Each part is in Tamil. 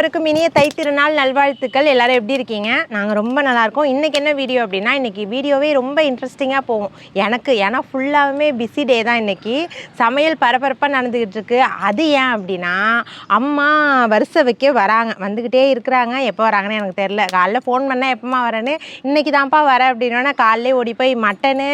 அனைவருக்கும் இனிய தைத்திருநாள் நல்வாழ்த்துக்கள். எல்லாரும் எப்படி இருக்கீங்க? நாங்கள் ரொம்ப நல்லாயிருக்கோம் இன்றைக்கி என்ன வீடியோ அப்படின்னா இன்றைக்கி வீடியோவே ரொம்ப இன்ட்ரெஸ்டிங்காக போகும். எனக்கு ஏன்னா ஃபுல்லாகவே பிஸி டே தான் இன்றைக்கி சமையல் பரபரப்பாக நடந்துக்கிட்டு இருக்கு. அது ஏன் அப்படின்னா அம்மா வருஷ வைக்க வராங்க. வந்துக்கிட்டே இருக்கிறாங்க. எப்போ வராங்கன்னு எனக்கு தெரில காலைல ஃபோன் பண்ணால் எப்போமா வரேன்னு இன்றைக்கி தான்ப்பா வரேன் அப்படின்னா காலையிலே ஓடி போய் மட்டனு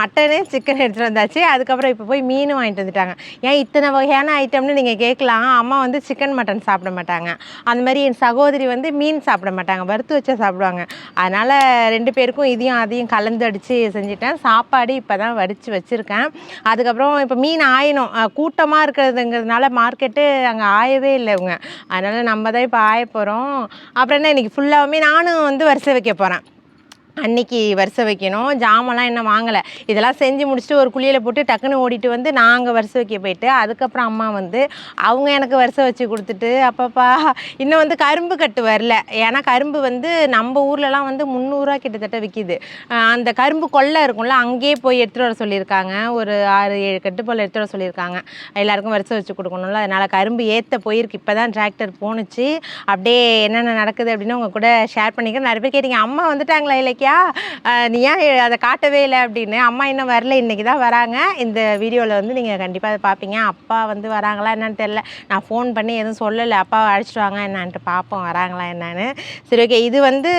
மட்டனு சிக்கன் எடுத்துகிட்டு வந்தாச்சு. அதுக்கப்புறம் இப்போ போய் மீன் வாங்கிட்டு வந்துட்டாங்க. ஏன் இத்தனை வகையான ஐட்டம்னு நீங்கள் கேட்கலாம். அம்மா வந்து சிக்கன் மட்டன் சாப்பிட மாட்டாங்க. அந்த மாதிரி என் சகோதரி வந்து மீன் சாப்பிட மாட்டாங்க வறுத்து வச்சா சாப்பிடுவாங்க. அதனால் ரெண்டு பேருக்கும் இதையும் அதையும் கலந்து அடித்து செஞ்சுட்டேன். சாப்பாடு இப்போ தான் வடித்து வச்சுருக்கேன். அதுக்கப்புறம் இப்போ மீன் ஆயணும் கூட்டமாக இருக்கிறதுங்கிறதுனால மார்க்கெட்டு அங்கே ஆயவே இல்லை இவங்க. அதனால் நம்ம தான் இப்போ ஆய போகிறோம் அப்புறம் என்ன இன்றைக்கி ஃபுல்லாகவுமே நானும் வந்து வரிசை வைக்க போகிறேன் அன்னைக்கு வரிசை வைக்கணும். ஜாமெல்லாம் இன்னும் வாங்கலை. இதெல்லாம் செஞ்சு முடிச்சுட்டு ஒரு குழியில் போட்டு டக்குன்னு ஓடிட்டு வந்து நாங்கள் வரிசை வைக்க போயிட்டு அதுக்கப்புறம் அம்மா வந்து அவங்க எனக்கு வரிசை வச்சு கொடுத்துட்டு அப்பப்பா இன்னும் வந்து கரும்பு கட்டு வரல. ஏன்னா கரும்பு வந்து நம்ம ஊர்லலாம் வந்து முந்நூறுரூவா கிட்டத்தட்ட விற்கிது அந்த கரும்பு கொள்ளை இருக்கும்ல அங்கேயே போய் எடுத்துகிட்டு வர சொல்லியிருக்காங்க. ஒரு ஆறு ஏழு கட்டு போல் எடுத்துகிட்டு வர சொல்லியிருக்காங்க. எல்லாருக்கும் வரிசை வச்சு கொடுக்கணும்ல. அதனால் கரும்பு ஏற்ற போயிருக்கு. இப்போ தான் டிராக்டர் போணுச்சு. அப்படியே என்னென்ன நடக்குது அப்படின்னு உங்கள் கூட ஷேர் பண்ணிக்கிறேன். நிறைய பேர் கேட்டீங்க அம்மா வந்துட்டாங்களா இல்லை இருக்கியா நீ ஏன் அதை காட்டவே இல்லை அப்படின்னு. அம்மா இன்னும் வரல இன்றைக்கி தான் வராங்க. இந்த வீடியோவில் வந்து நீங்கள் கண்டிப்பாக அதை பார்ப்பீங்க அப்பா வந்து வராங்களா என்னன்னு தெரில நான் ஃபோன் பண்ணி எதுவும் சொல்லலை. அப்பாவை அழைச்சிட்டு வாங்க என்னான்ட்டு பார்ப்போம் வராங்களா என்னன்னு. சரி ஓகே இது வந்து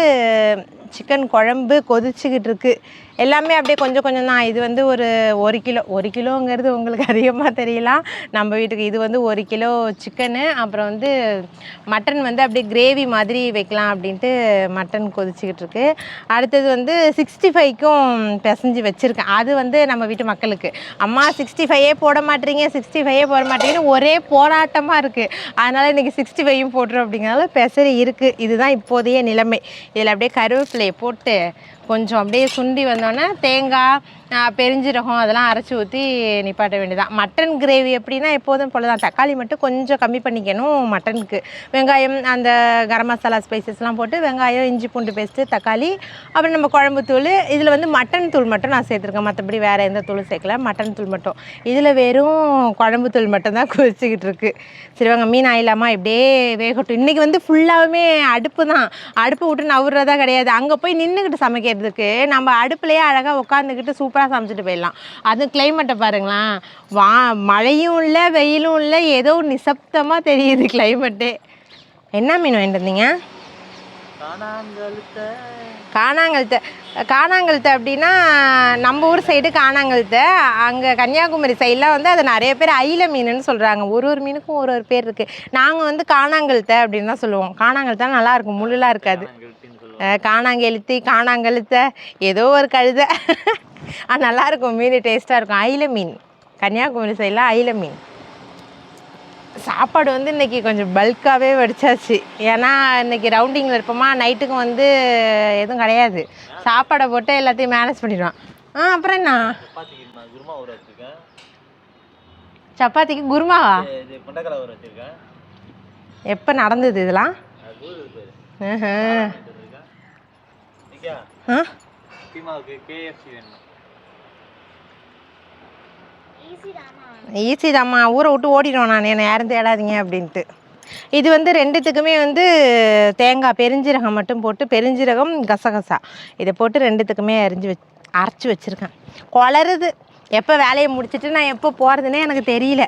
சிக்கன் குழம்பு கொதிச்சுக்கிட்டு இருக்குது எல்லாமே அப்படியே கொஞ்சம் கொஞ்சம் தான் இது வந்து ஒரு ஒரு கிலோ ஒரு கிலோங்கிறது உங்களுக்கு அதிகமாக தெரியலாம். நம்ம வீட்டுக்கு இது வந்து ஒரு கிலோ சிக்கனு அப்புறம் வந்து மட்டன் வந்து அப்படியே கிரேவி மாதிரி வைக்கலாம் அப்படின்ட்டு மட்டன் கொதிச்சுக்கிட்டு இருக்கு. அடுத்தது வந்து சிக்ஸ்டி ஃபைவ்க்கும் பிசைஞ்சு வச்சுருக்கேன். அது வந்து நம்ம வீட்டு மக்களுக்கு. அம்மா சிக்ஸ்டி ஃபைவே போட மாட்டீங்க சிக்ஸ்டி ஃபைவே போட மாட்டீங்கன்னு ஒரே போராட்டமாக இருக்குது அதனால் இன்றைக்கி சிக்ஸ்டி ஃபைவும் போட்டுரும் அப்படிங்கிறனால பெசரி இருக்குது இதுதான் இப்போதைய நிலைமை. இதில் அப்படியே கருவேப்பிலையை போட்டு கொஞ்சம் அப்படியே சுண்டி வந்தோடனே தேங்காய் பெருஞ்சீரகம் அதெல்லாம் அரைச்சி ஊற்றி நிப்பாட்ட வேண்டியதான் மட்டன் கிரேவி எப்படின்னா எப்போதும் போல தான் தக்காளி மட்டும் கொஞ்சம் கம்மி பண்ணிக்கணும் மட்டனுக்கு வெங்காயம் அந்த கரம் மசாலா ஸ்பைசஸ்லாம் போட்டு வெங்காயம் இஞ்சி பூண்டு பேஸ்ட்டு தக்காளி அப்புறம் நம்ம குழம்பு தூள். இதில் வந்து மட்டன் தூள் மட்டும் நான் சேர்த்துருக்கேன். மற்றபடி வேறு எந்த தூளும் சேர்க்கல. மட்டன் தூள் மட்டும். இதில் வெறும் குழம்பு தூள் மட்டும் தான் இருக்கு. சரி வாங்க மீன் ஆயிலாமா இப்படியே வேகட்டும். இன்றைக்கி வந்து ஃபுல்லாகவுமே அடுப்பு தான் அடுப்பு விட்டு நவுறதா கிடையாது. அங்கே போய் நின்றுக்கிட்டு சமைக்க சமைக்கிறதுக்கு நம்ம அடுப்புலையே அழகாக உட்காந்துக்கிட்டு சூப்பராக சமைச்சிட்டு போயிடலாம். அது கிளைமேட்டை பாருங்களேன். வா மழையும் இல்லை வெயிலும் இல்லை ஏதோ நிசப்தமாக தெரியுது கிளைமேட்டே என்ன மீன் வாங்கிட்டு வந்தீங்க? காணாங்கழுத்தை காணாங்கழுத்தை அப்படின்னா நம்ம ஊர் சைடு காணாங்கழுத்தை அங்கே கன்னியாகுமரி சைடெலாம் வந்து அது நிறைய பேர் ஐல மீனுன்னு சொல்கிறாங்க ஒரு ஒரு மீனுக்கும் ஒரு ஒரு பேர் இருக்குது நாங்கள் வந்து காணாங்கழுத்தை அப்படின்னு தான் சொல்லுவோம். காணாங்கழுத்தா நல்லா இருக்கும். முள்ளுலாம் இருக்காது. காணாங்கெழுத்தி காணாங்கழுத்தை ஏதோ ஒரு கழுதை. ஆ நல்லா இருக்கும் மீன் டேஸ்ட்டாக இருக்கும். ஐல மீன். கன்னியாகுமரி சைடில் ஐல மீன். சாப்பாடு வந்து இன்னைக்கு கொஞ்சம் பல்காகவே வடிச்சாச்சு. ஏன்னா இன்னைக்கு ரவுண்டிங்கில் இருப்போமா நைட்டுக்கும் வந்து எதுவும் கிடையாது. சாப்பாடை போட்டு எல்லாத்தையும் மேனேஜ் பண்ணிடுவான். ஆ அப்புறம் என்ன? சப்பாத்திக்கு குருமாவா? எப்போ நடந்தது இதெல்லாம் அது ஊர் பேர் ஆஹா. இருக்கேன் நிக்கா ஆ ஈஸி தாம்மா. ஊரை விட்டு ஓடிடுவோம் நான். என்னை யாரும் தேடாதீங்க அப்படின்ட்டு. இது வந்து ரெண்டுத்துக்குமே வந்து தேங்காய் பெருஞ்சீரகம் மட்டும் போட்டு பெருஞ்சீரகம் கசகசா. இதை போட்டு ரெண்டுத்துக்குமே அரிஞ்சு வச் அரைச்சி வச்சுருக்கேன். குளருது எப்போ வேலையை முடிச்சிட்டு நான் எப்போ போகிறதுனே எனக்கு தெரியல.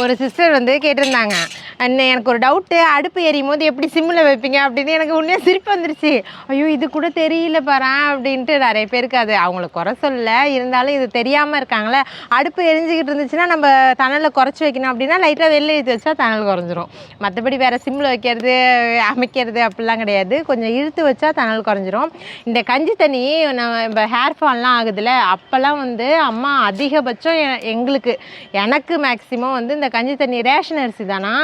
ஒரு சிஸ்டர் வந்து கேட்டிருந்தாங்க. அண்ணே எனக்கு ஒரு டவுட்டு அடுப்பு எரியும் போது எப்படி சிம்மில் வைப்பீங்க அப்படின்னு எனக்கு உண்மையாக சிரிப்பு வந்துருச்சு. ஐயோ இது கூட தெரியல பாரேன் அப்படின்ட்டு நிறைய பேருக்கு அது அவங்கள குறை சொல்ல இருந்தாலும் இது தெரியாமல் இருக்காங்களே. அடுப்பு எரிஞ்சுக்கிட்டு இருந்துச்சுன்னா நம்ம தணலை குறைச்சி வைக்கணும் அப்படின்னா லைட்டாக வெளில இழுத்து வச்சா தணல் குறைஞ்சிரும். மற்றபடி வேறு சிம்மில் வைக்கிறது அமைக்கிறது அப்படிலாம் கிடையாது. கொஞ்சம் இழுத்து வச்சா தணல் குறைஞ்சிரும். இந்த கஞ்சி தண்ணி நம்ம இப்போ ஹேர் ஃபால்லாம் ஆகுதுல்ல அப்போல்லாம் வந்து அம்மா அதிகபட்சம் எ- எங்களுக்கு எனக்கு மேக்ஸிமம் வந்து இந்த கஞ்சி தண்ணி ரேஷன் அரிசி தானா?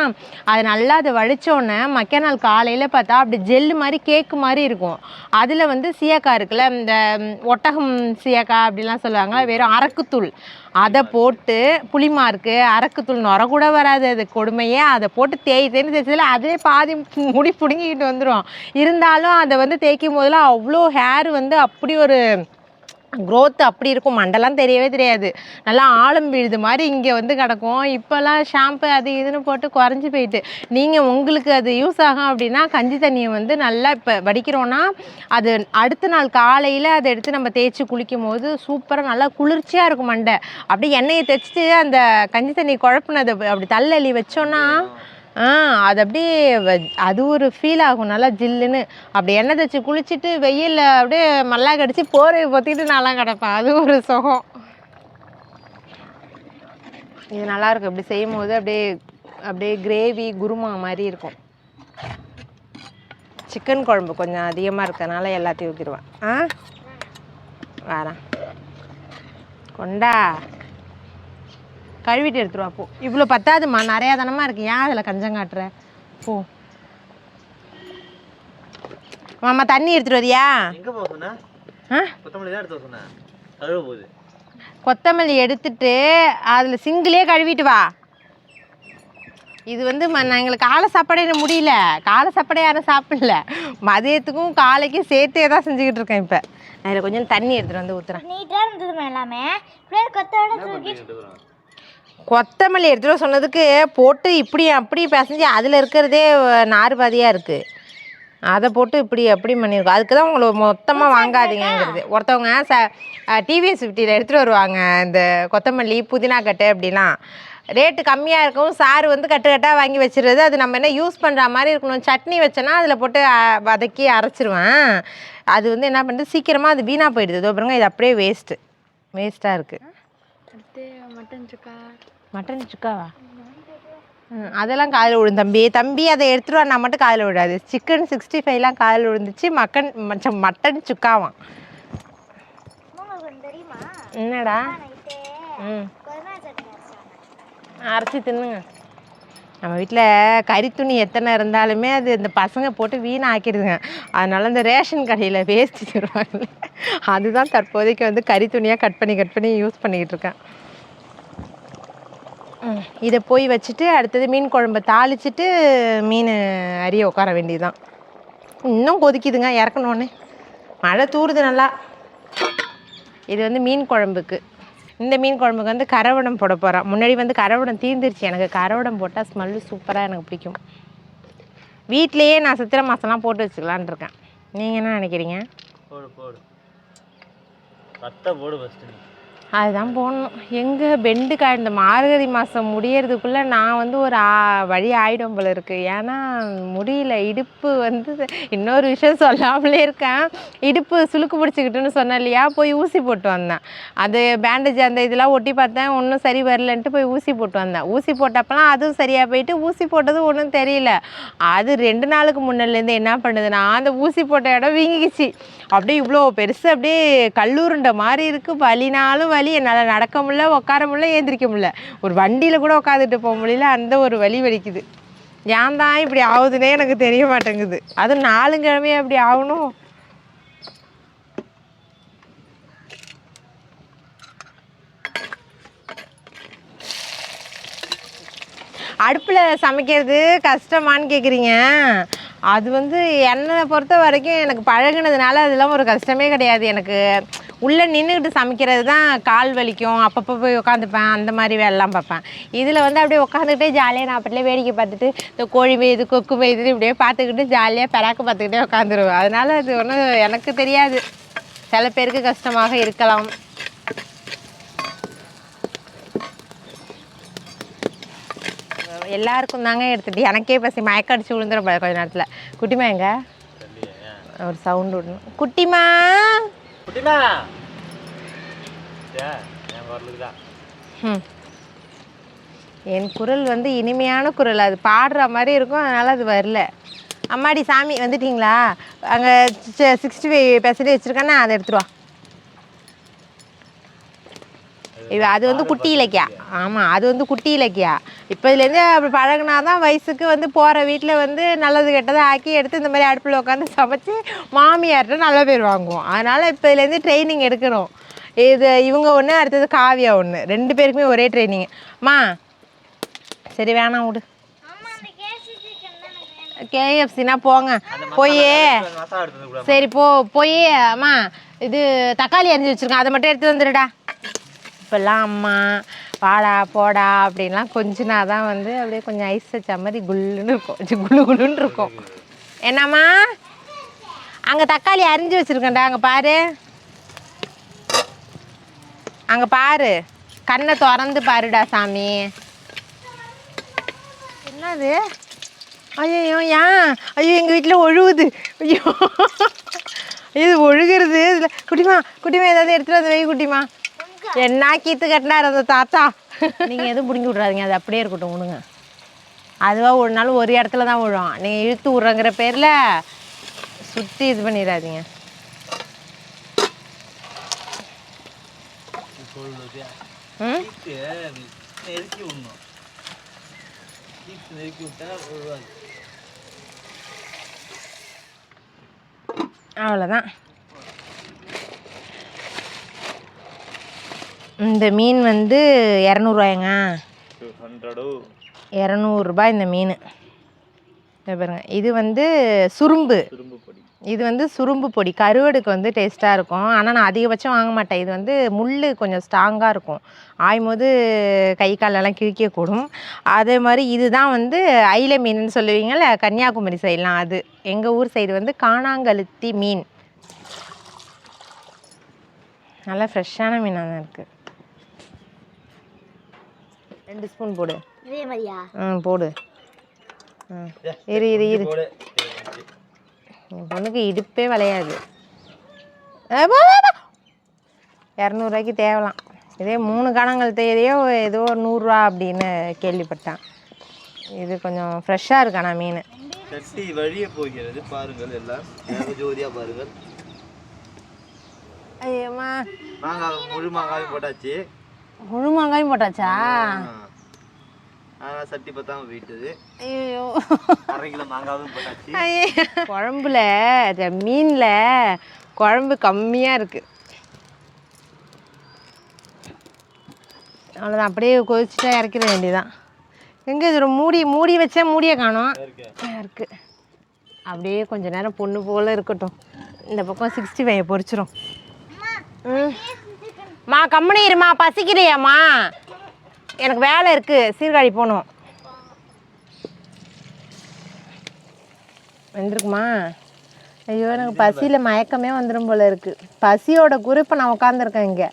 அது நல்லா அதை வடித்தோடனே மக்கிய நாள் காலையில் பார்த்தா அப்படி ஜெல்லு மாதிரி கேக்கு மாதிரி இருக்கும். அதில் வந்து சீயக்காய் இருக்குல்ல இந்த ஒட்டகம் சீயக்காய் அப்படிலாம் சொல்லுவாங்க. வெறும் அரக்குத்தூள். அதை போட்டு புளிமார்க்கு அரக்குத்தூள் நுர கூட வராது அது. கொடுமையே. அதை போட்டு தேய் தேய்னு தேய்ச்சதில் அதே பாதி முடி பிடுங்கிக்கிட்டு வந்துடும் இருந்தாலும் அதை வந்து தேய்க்கும் போதெல்லாம் அவ்வளோ ஹேர் வந்து அப்படி ஒரு க்ரோத் அப்படி இருக்கும். மண்டெல்லாம் தெரியவே தெரியாது. நல்லா ஆழம் விழுது மாதிரி இங்கே வந்து கிடக்கும். இப்போல்லாம் ஷாம்பு அது இதுன்னு போட்டு குறைஞ்சி போயிட்டு. நீங்கள் உங்களுக்கு அது யூஸ் ஆகும் அப்படின்னா கஞ்சி தண்ணியை வந்து நல்லா இப்போ வடிக்கிறோன்னா அது அடுத்த நாள் காலையில் அதை எடுத்து நம்ம தேய்ச்சி குளிக்கும் போது சூப்பராக நல்லா குளிர்ச்சியாக இருக்கும் மண்டை. அப்படியே எண்ணெயை தேய்ச்சிட்டு அந்த கஞ்சி தண்ணி குழப்பினது அப்படி தள்ளி வச்சோன்னா ஆ அது அப்படியே வ- அது ஒரு ஃபீல் ஆகும். நல்லா ஜில்லுன்னு. அப்படி எண்ணெய் தேய்ச்சி குளிச்சுட்டு வெயிலில் அப்படியே மல்லா கடிச்சு போரை பொத்திட்டு நான்லாம் கிடப்பேன். அது ஒரு சுகம். இது நல்லாயிருக்கும் இப்படி செய்யும் போது அப்படியே அப்படியே கிரேவி குருமா மாதிரி இருக்கும். சிக்கன் குழம்பு கொஞ்சம் அதிகமாக இருக்கறனால எல்லாத்தையும் ஊற்றிடுவேன் ஆ? வரேன் கொண்டா. கழுவிட்டு எடுத்துருவா போ. இவ்வளோ பத்தாதும்மா நிறையா தானமாக இருக்கு. ஏன் அதில் கஞ்சம் காட்டுற? போ. மாமா தண்ணி எடுத்துட்டு வரியா? கொத்தமல்லி எடுத்துட்டு அதில் சிங்கிளே கழுவிட்டு வா. இது வந்து ம- நான் எங்களுக்கு காலை சாப்பாடே முடியல. காலை சாப்பாடே யாரும் சாப்பிடல. மதியத்துக்கும் காலைக்கும் சேர்த்தே தான் செஞ்சுக்கிட்டு இருக்கேன் இப்போ. அதில் கொஞ்சம் தண்ணி எடுத்துகிட்டு வந்து ஊற்றுறேன் நீட்டாக இருந்தது எல்லாமே. கொத்தோட கொத்தமல்லி எடுத்துகிட்டு சொன்னதுக்கு போட்டு இப்படி அப்படி பிசைஞ்சு அதில் இருக்கிறதே நார் பாதியாக இருக்குது அதை போட்டு இப்படி அப்படி பண்ணியிருக்கோம். அதுக்கு தான் உங்களை மொத்தமாக வாங்காதீங்கங்கிறது. ஒருத்தவங்க ச டிவிஎஸ் ஃபிஃப்டியில் எடுத்துகிட்டு வருவாங்க இந்த கொத்தமல்லி புதினா கட்டு அப்படிலாம். ரேட்டு கம்மியாக இருக்கும் சாறு வந்து கட்டு கட்டாக வாங்கி வச்சிடுறது. அது நம்ம என்ன யூஸ் பண்ணுற மாதிரி இருக்கணும். சட்னி வச்சேன்னா அதில் போட்டு வதக்கி அரைச்சிருவேன். அது வந்து என்ன பண்ணுறது சீக்கிரமாக அது வீணாக போயிடுது. இதோ பாருங்க இது அப்படியே வேஸ்ட்டு வேஸ்ட்டாக இருக்குது அடுத்து மட்டன் சுக்கா மட்டன் சுக்காவா? ம், அதெல்லாம் காதில் விழும் தம்பி. தம்பி அதை எடுத்துட்டு நான் மட்டும் காதில் விடாது சிக்கன் சிக்ஸ்டி ஃபைவ்லாம் காதில் விழுந்துச்சு மக்கன் மச்ச- மட்டன் சுக்காவாம். என்னடா? ம். அரைச்சி தின்னுங்க. நம்ம வீட்டில் கறி துணி எத்தனை இருந்தாலுமே அது இந்த பசங்க போட்டு வீணாக்கிடுதுங்க. அதனால இந்த ரேஷன் கடையில் வேஸ்ட்டு தருவாங்கல்ல அதுதான் தற்போதைக்கு வந்து கறி துணியாக கட் பண்ணி கட் பண்ணி யூஸ் பண்ணிக்கிட்டு இருக்கேன். இதை போய் வச்சுட்டு அடுத்தது மீன் குழம்பு தாளிச்சிட்டு மீன் அரிய உட்கார வேண்டியதுதான். இன்னும் கொதிக்குதுங்க இறக்கணுன்னே மழை தூறுது நல்லா. இது வந்து மீன் குழம்புக்கு. இந்த மீன் குழம்புக்கு வந்து கரவடம் போட போகிறோம் முன்னாடி வந்து கரவடம் தீர்ந்துருச்சு. எனக்கு கரவடம் போட்டால் ஸ்மெல்லு சூப்பராக எனக்கு பிடிக்கும். வீட்லேயே நான் சித்திரை மாதம்லாம் போட்டு வச்சுக்கலான் இருக்கேன். நீங்கள் என்ன நினைக்கிறீங்க? போடு போடு. போடு ஃபஸ்ட்டு அதுதான் போடணும். எங்கே பெண்டு இந்த மார்கழி மாதம் முடியறதுக்குள்ளே நான் வந்து ஒரு ஆ- வழி ஆகிடும் போல இருக்குது ஏன்னா முடியல. இடுப்பு வந்து இன்னொரு விஷயம் சொல்லாமலே இருக்கேன். இடுப்பு சுளுக்கு பிடிச்சிக்கிட்டுன்னு சொன்னேன் இல்லையா? போய் ஊசி போட்டு வந்தேன். அது பேண்டேஜ் அந்த இதெல்லாம் ஒட்டி பார்த்தேன். ஒன்றும் சரி வரலன்ட்டு போய் ஊசி போட்டு வந்தேன். ஊசி போட்டப்பெல்லாம் அதுவும் சரியாக போயிட்டு ஊசி போட்டது ஒன்றும் தெரியல. அது ரெண்டு நாளுக்கு முன்னிலேருந்து என்ன பண்ணுதுன்னா அந்த ஊசி போட்ட இடம் வீங்கிக்கிச்சு அப்படியே இவ்வளோ பெருசு அப்படியே கல்லூருண்ட மாதிரி இருக்குது வலினாலும் வலி என்னால் நடக்க முடியல உட்கார முடியல ஏந்திரிக்க முடியல. ஒரு வண்டியில் கூட உட்காந்துட்டு போக முடியல அந்த ஒரு வலி வலிக்குது. ஏன் தான் இப்படி ஆகுதுன்னே எனக்கு தெரிய மாட்டேங்குது. அதுவும் நாலுங்கிழமையே அப்படி ஆகணும். அடுப்பில் சமைக்கிறது கஷ்டமான்னு கேட்குறீங்க அது வந்து என்னை பொறுத்த வரைக்கும் எனக்கு பழகுனதுனால அதெல்லாம் ஒரு கஷ்டமே கிடையாது. எனக்கு உள்ளே நின்றுக்கிட்டு சமைக்கிறது தான் கால் வலிக்கும். அப்பப்போ போய் உட்காந்துப்பேன் அந்த மாதிரி வேலைலாம் பார்ப்பேன். இதில் வந்து அப்படியே உட்காந்துக்கிட்டே ஜாலியாக நான் அப்படியே வேடிக்கை பார்த்துட்டு இந்த கோழி மேய்து கொக்கு பெய்யுது இப்படியே பார்த்துக்கிட்டு ஜாலியாக பெறாக்க பார்த்துக்கிட்டே உட்காந்துருவேன் அதனால் அது ஒன்றும் எனக்கு தெரியாது. சில பேருக்கு கஷ்டமாக இருக்கலாம். எல்லாருக்கும் தாங்க எடுத்துட்டு. எனக்கே பசி மயக்க அடிச்சு விழுந்துடும் போல கொஞ்ச நேரத்தில். குட்டிமா எங்க? ஒரு சவுண்ட் விடணும். குட்டிமா? குட்டிமா? ம். என் குரல் வந்து இனிமையான குரல். அது பாடுற மாதிரி இருக்கும் அதனால் அது வரல. அம்மாடி சாமி வந்துட்டீங்களா? அங்கே சிக்ஸ்டி ஃபைவ் பெர்சன்டேஜ் வச்சுருக்கேன்னா அதை எடுத்துட்டு வா இது அது வந்து குட்டி இலக்கியா ஆமாம் அது வந்து குட்டி இலக்கியா இப்போ இதுலேருந்து அப்படி பழகுனா தான் வயசுக்கு வந்து போகிற வீட்டில் வந்து நல்லது கெட்டதை ஆக்கி எடுத்து இந்த மாதிரி அடுப்பில் உட்காந்து சமைச்சு மாமியார்கிட்ட நல்ல பேர் வாங்குவோம். அதனால் இப்போ இதுலேருந்து ட்ரைனிங் எடுக்கணும். இது இவங்க ஒன்று அடுத்தது காவியா ஒன்று ரெண்டு பேருக்குமே ஒரே ட்ரைனிங். மா சரி வேணாம் விடு. கேஎஃப்சினா போங்க. போய். சரி போ போய். அம்மா இது தக்காளி அரிஞ்சு வச்சிருக்கேன். அதை மட்டும் எடுத்து வந்துடுடா. இப்போல்லாம் அம்மா வாடா போடா அப்படின்லாம் கொஞ்சினா தான் வந்து அப்படியே கொஞ்சம் ஐஸ் வச்ச மாதிரி குல்லுன்னு இருக்கும். கொஞ்சம் குளு குளுன்னு இருக்கும். என்னம்மா? அங்கே தக்காளி அரிஞ்சு வச்சிருக்கேன்டா. அங்கே பாரு. அங்கே பாரு. கண்ணை திறந்து பாருடா சாமி. என்னது? ஐயோ ஏன்? ஐயோ எங்கள் வீட்டில் ஒழுகுது. ஐயோ. இது ஒழுகுறது. இதில் குட்டிமா குட்டிமா ஏதாவது எடுத்துகிட்டு வந்து வை குட்டிமா. என்ன கீத்து கட்டினார் அந்த தாத்தா? நீங்கள் எதுவும் பிடுங்கி விட்றாதீங்க அது அப்படியே இருக்கட்டும் விடுங்க அதுவாக ஒரு நாள் ஒரு இடத்துல தான் விழும். நீங்கள் இழுத்து விட்றங்கிற பேரில் சுற்றி இது பண்ணிடாதீங்க. சொல்லுது ம் நெருக்கி விடணும் கீத்து நெருக்கி விட்டா விழுவாது அவ்வளோதான் இந்த மீன் வந்து இரநூறுவாயங்க. இரநூறுபா இந்த மீன். பாருங்க. இது வந்து சுரும்பு. இது வந்து சுரும்பு பொடி. கருவடுக்கு வந்து டேஸ்ட்டாக இருக்கும். ஆனால் நான் அதிகபட்சம் வாங்க மாட்டேன். இது வந்து முள் கொஞ்சம் ஸ்ட்ராங்காக இருக்கும். ஆயும் போது கை காலெல்லாம் கிழிக்கக்கூடும். அதே மாதிரி இதுதான் வந்து ஐல மீனுன்னு சொல்லுவீங்கள்ல கன்னியாகுமரி சைட்லாம் அது. எங்கள் ஊர் சைடு வந்து காணாங்கழுத்தி மீன். நல்லா ஃப்ரெஷ்ஷான மீனாக தான் இருக்குது ரெண்டு ஸ்பூன் போடு. இதே மாதிரியா ம் போடு. ம் இரு இரு இரு. போடு என் பொண்ணுக்கு இடுப்பே விளையாது. இரநூறுவாய்க்கு தேவலாம். இதே மூணு காணங்கள் தேவையோ ஏதோ ஒரு நூறுரூவா அப்படின்னு கேள்விப்பட்டேன். இது கொஞ்சம் ஃப்ரெஷ்ஷாக இருக்காண்ணா மீன்? சட்டி வழியே போகிறது பாருங்கள் எல்லாம். ஜோதியா பாருங்கள். ஐயம்மா. மாங்காய் முழு மாங்காயும் போட்டாச்சு. முழு மாங்காயும் போட்டாச்சா? சட்டி பத்தாம போயிட்டது ஐயோ அரை கிலோ மாங்காவும் போட்டாச்சு. குழம்புல மீனில் குழம்பு கம்மியாக இருக்குது அவ்வளோதான் அப்படியே கொதிச்சுட்டா இறக்கிட வேண்டியதான் எங்கே இது மூடி மூடி வச்சா மூடியை காணோம். இருக்கு. அப்படியே கொஞ்ச நேரம் பொண்ணு போல் இருக்கட்டும். இந்த பக்கம் சிக்ஸ்டி ஃபைவ் பொரிச்சிரும் ம். மா கம்மனி இருமா பசிக்கிறியாம்மா? எனக்கு வேலை இருக்குது சீர்காழி போகணும். வந்துருக்குமா? ஐயோ எனக்கு பசியில் மயக்கமே வந்துடும் போல இருக்குது பசியோட குறிப்பை நான் உட்காந்துருக்கேன் இங்கே.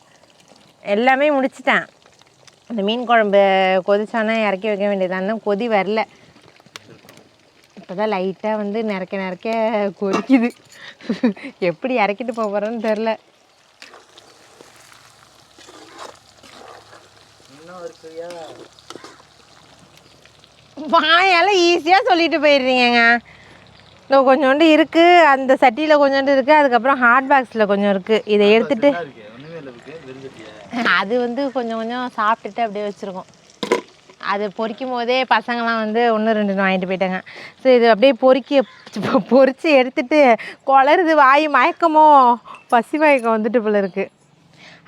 எல்லாமே முடிச்சிட்டேன். அந்த மீன் குழம்பு கொதிச்சானா இறக்கி வைக்க வேண்டியதான் தான் கொதி வரல. இப்போ தான் லைட்டாக வந்து நிறக்க நிறக்க கொதிக்குது. எப்படி இறக்கிட்டு போகிறோன்னு தெரில இன்னும் இருக்குயா வாயால் ஈஸியாக சொல்லிட்டு போயிடுறீங்கங்க. இதோ கொஞ்சோண்டு இருக்குது அந்த சட்டியில் கொஞ்சோண்டு இருக்குது அதுக்கப்புறம் ஹாட் பாக்ஸில் கொஞ்சம் இருக்குது இதை எடுத்துட்டு இல்லை அது வந்து கொஞ்சம் கொஞ்சம் சாப்பிட்டுட்டு அப்படியே வச்சுருக்கோம். அது பொரிக்கும் போதே பசங்களாம் வந்து ஒன்று ரெண்டு வாங்கிட்டு போயிட்டாங்க. ஸோ இது அப்படியே பொறுக்கி பொரித்து எடுத்துட்டு குளருது வாய் மயக்கமோ பசி மயக்கம் வந்துட்டு போல இருக்குது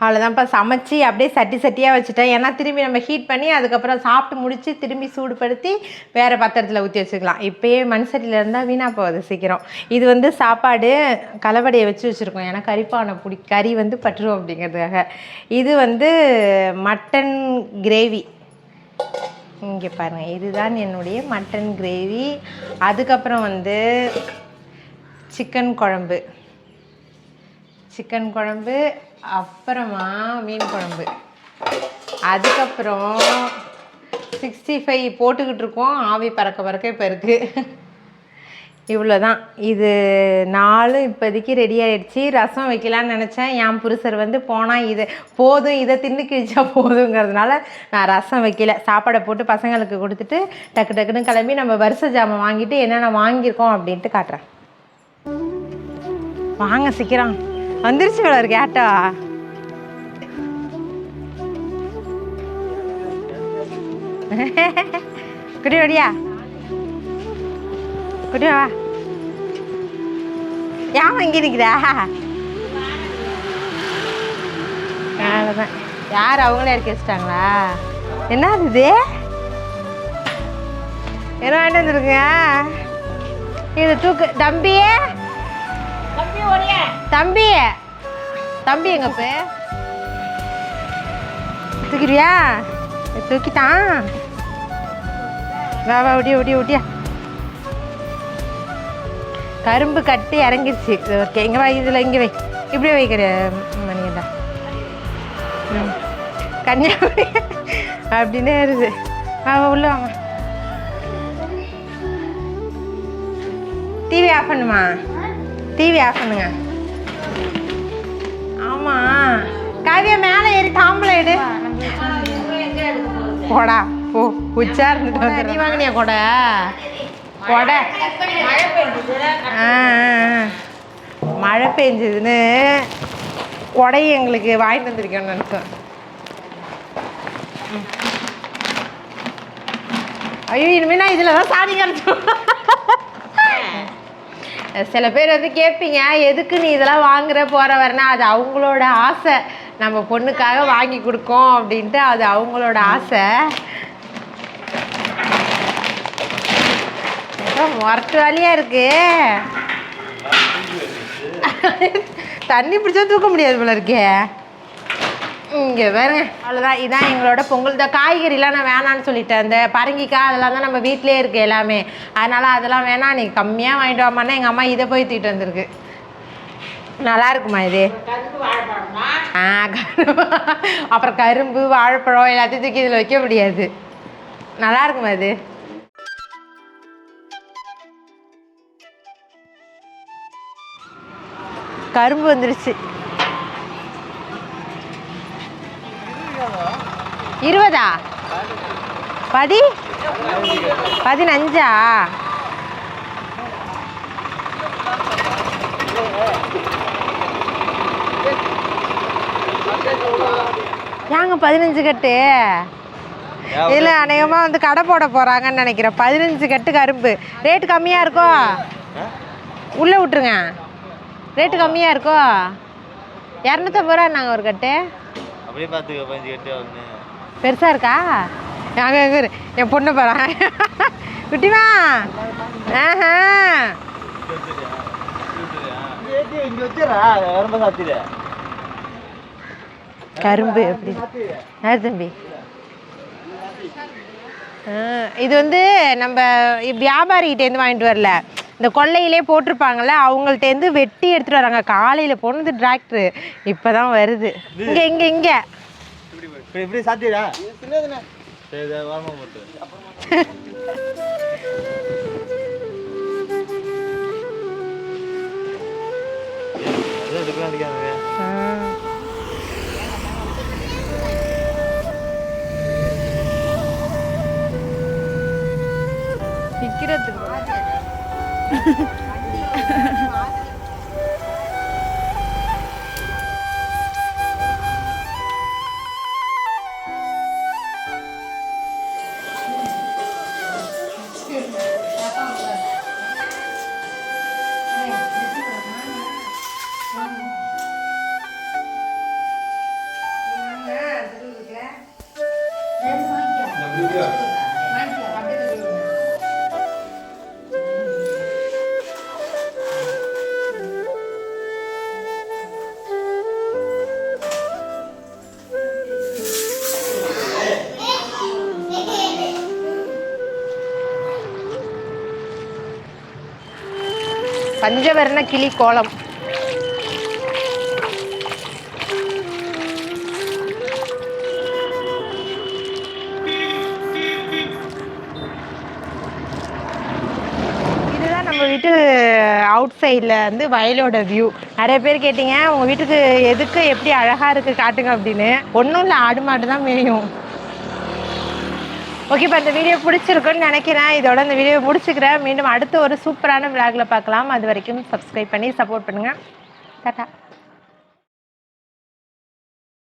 அவ்வளோதான்ப்பா சமைச்சு அப்படியே சட்டி சட்டியாக வச்சுட்டேன். ஏன்னா திரும்பி நம்ம ஹீட் பண்ணி அதுக்கப்புறம் சாப்பிட்டு முடித்து திரும்பி சூடுபடுத்தி வேறு பாத்திரத்தில் ஊற்றி வச்சுக்கலாம். இப்போயே மண் சட்டியில் இருந்தால் வீணாக போகுது சீக்கிரம். இது வந்து சாப்பாடு கலவடையை வச்சு வச்சுருக்கோம். ஏன்னா கறிப்பானை பிடி கறி வந்து பட்டுரும் அப்படிங்கிறதுக்காக. இது வந்து மட்டன் கிரேவி. இங்கே பாருங்கள் இதுதான் என்னுடைய மட்டன் கிரேவி. அதுக்கப்புறம் வந்து சிக்கன் குழம்பு. சிக்கன் குழம்பு அப்புறமா மீன் குழம்பு. அதுக்கப்புறம் சிக்ஸ்டி ஃபைவ் போட்டுக்கிட்டு இருக்கோம். ஆவி பறக்க பறக்க இப்போ இருக்குது இவ்வளோ தான் இது நாலும் இப்போதைக்கு ரெடி ஆகிடுச்சி ரசம் வைக்கலான்னு நினச்சேன். என் புருஷர் வந்து போனால் இது போதும் இதை தின்னு கிழிச்சா போதுங்கிறதுனால நான் ரசம் வைக்கல. சாப்பாடை போட்டு பசங்களுக்கு கொடுத்துட்டு டக்கு டக்குன்னு கிளம்பி நம்ம வருஷ ஜாமான் வாங்கிட்டு என்னென்ன வாங்கியிருக்கோம் அப்படின்ட்டு காட்டுறேன். வாங்க சீக்கிரம். வந்துருச்சு இவ்வளோ இருக்கு ஆட்டோ. குடி ஓடியா குடி வா. ஏன் இங்கே இருக்கிறா அவ்வளோதான் யார் அவங்களே இறக்கி வச்சிட்டாங்களா? என்ன இது? என்ன வாங்கிட்டு வந்துருங்க இது தூக்கு தம்பியே? தம்பி. தம்பி எங்க பே தூக்கிறியா தூக்கிட்டான். வா வா ஒடியா ஒடியா ஒடியா கரும்பு கட்டி இறங்கிருச்சு. ஓகே இங்கே வா இதில் இங்கே வை. இப்படியே வைக்கிற மணியண்டா ம். கன்னியாகுமரி. அப்படின்னே இருது வா வா, உள்ள வாங்க. டிவி ஆஃப் பண்ணுமா? டிவி ஆஃப் பண்ணுங்க. ஆமாம் காவியா மேலே ஏறி தாம்பளை எடு. கொடா போ. உச்சா இருந்துட்டு நீ வாங்கினியா கொடை? கொடை. மழை பெஞ்சதுன்னு கொடையை எங்களுக்கு வாங்கிட்டு வந்திருக்கேன்னு நினச்சோம். ஐயோ இனிமேல் நான் இதில் தான் சாணி கரைச்சோம். சில பேர் வந்து கேட்பீங்க எதுக்கு நீ இதெல்லாம் வாங்குற போற வரனா அது அவங்களோட ஆசை. நம்ம பொண்ணுக்காக வாங்கி கொடுக்கோம் அப்படின்ட்டு அது அவங்களோட ஆசை. முரட்டு வழியாக இருக்கு. தண்ணி பிடிச்சா தூக்க முடியாது போல இருக்கே. இங்கே பாருங்க. அவ்வளோதான் இதான் எங்களோட பொங்கல். இந்த காய்கறிலாம் நான் வேணான்னு சொல்லிட்டேன். இந்த பரங்கிக்காய் அதெல்லாம் தான் நம்ம வீட்டிலே இருக்குது எல்லாமே. அதனால அதெல்லாம் வேணாம். நீ கம்மியாக வாங்கிட்டு வாமான்னா எங்கள் அம்மா இதை போய் தூக்கிட்டு வந்திருக்கு. நல்லா இருக்குமா இது? ஆ கரும்பு. அப்புறம் கரும்பு வாழைப்பழம் எல்லாத்தையும் தூக்கி இதில் வைக்க முடியாது. நல்லா இருக்குமா இது? கரும்பு வந்துருச்சு. இருபதா? பதி? பதினஞ்சா? ஏங்க பதினஞ்சு கட்டு? இதில் அநேகமாக வந்து கடை போட போகிறாங்கன்னு நினைக்கிறேன். பதினஞ்சு கட்டு கரும்பு. ரேட்டு கம்மியாக இருக்கோ? உள்ளே விட்ருங்க ரேட்டு கம்மியாக இருக்கோ? இரநூத்தம்பது ரூபா நாங்கள் ஒரு கட்டு. அப்படியே பார்த்துக்க பதினஞ்சு கட்டு பெருசாக இருக்கா? அங்கே எங்கே இரு. என் பொண்ணு பாரு. குட்டிமா. ஆஹா. கரும்பு எப்படி? யார் தம்பி. ஆ, இது வந்து நம்ம வியாபாரிகிட்டேருந்து வாங்கிட்டு வரல. இந்த கொல்லையிலே போட்டிருப்பாங்கல்ல அவங்கள்ட்டேருந்து வெட்டி எடுத்துகிட்டு வராங்க. காலையில் போனது டிராக்டரு. இப்போ தான் வருது. இங்கே இங்கே இங்கே. இப்படி இப்படி சாத்திடா சரி வரமா போட்டு. விற்கிறதுக்கு பஞ்சவர்ண கிளி கோலம். இதுதான் நம்ம வீட்டு அவுட் சைடில் வந்து வயலோட வியூ நிறைய பேர் கேட்டீங்க உங்கள் வீட்டுக்கு எதுக்கு எப்படி அழகாக இருக்குது காட்டுங்க அப்படின்னு. ஒன்றும் இல்லை ஆடு மாடு தான் மேயும். ஓகே இப்போ இந்த வீடியோ பிடிச்சிருக்குன்னு நினைக்கிறேன். இதோட இந்த வீடியோ முடிச்சுக்கிறேன். மீண்டும் அடுத்த ஒரு சூப்பரான விளாகில் பார்க்கலாம். அது வரைக்கும் சப்ஸ்கிரைப் பண்ணி சப்போர்ட் பண்ணுங்கள் டாட்டா